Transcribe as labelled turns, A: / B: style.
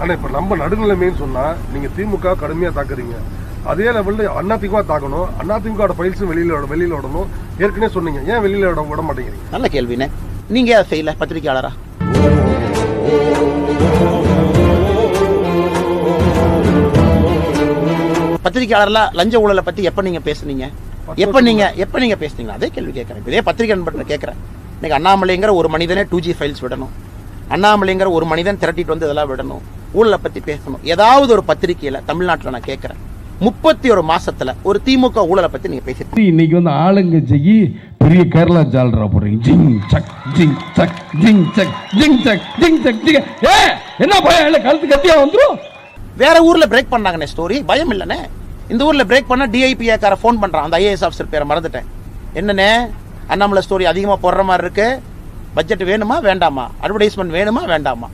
A: ஆனா இப்ப நம்ம நடுநிலைமைன்னு சொன்னா நீங்க திமுக கடுமையா தாக்குறீங்க. அதே லெவல்ல அதிமுக தாக்கணும் அதிமுக ஃபைல்ஸும் வெளியில வெளியில விடணும் ஏற்கனவே சொன்னீங்க ஏன் வெளியில விட விட மாட்டேங்கிறீங்க?
B: நல்ல கேள்வினே நீங்க அதை செய்யல? பத்திரிகையாளரா? பத்திரிகையாளர்ல லஞ்ச ஊழலை பத்தி எப்ப நீங்க பேசுனீங்க? எப்ப நீங்க எப்ப நீங்க பேசுனீங்க? அதே கேள்வி கேட்கறேன். இதே பத்திரிகை நண்பர்கிட்ட கேட்கறேன். இன்னைக்கு அண்ணாமலைங்கிற ஒரு மனிதனே டூ ஜி ஃபைல்ஸ் விடணும். அண்ணாமலைங்கிற ஒரு மனிதன் திரட்டிட்டு வந்து இதெல்லாம் விடணும். ஊழலை பத்தி பேசணும். ஏதாவது ஒரு பத்திரிகையில தமிழ்நாட்டுல நான் கேட்கறேன் முப்பத்தி ஒரு மாசத்துல ஒரு திமுக ஊழலை பத்தி நீங்க பேசி
C: இன்னைக்கு வந்து ஆளுங்கட்சிக்கு பெரிய கேரளா ஜால்ரா போடுறீங்க. ஜிங் சக் ஜிங் சக் ஜிங் சக் ஜிங் சக் ஜிங் சக் ஜிங். ஏ என்ன பயம் இல்ல கழுத்து கத்தியா வந்துரும்?
B: வேற ஊர்ல பிரேக் பண்ணாங்கண்ணே ஸ்டோரி பயம் இல்லைண்ணே. இந்த ஊர்ல பிரேக் பண்ண டிஐபி கார ஃபோன் பண்றான். அந்த ஐஏஎஸ் ஆஃபீஸர் பேரை மறந்துட்டேன். என்னண்ணே? அண்ணாமலை ஸ்டோரி அதிகமா போடுற மாதிரி இருக்கு. பட்ஜெட் வேணுமா? வேண்டாமா? அட்வர்டைஸ்மெண்ட் வேணுமா? வேண்டாமா?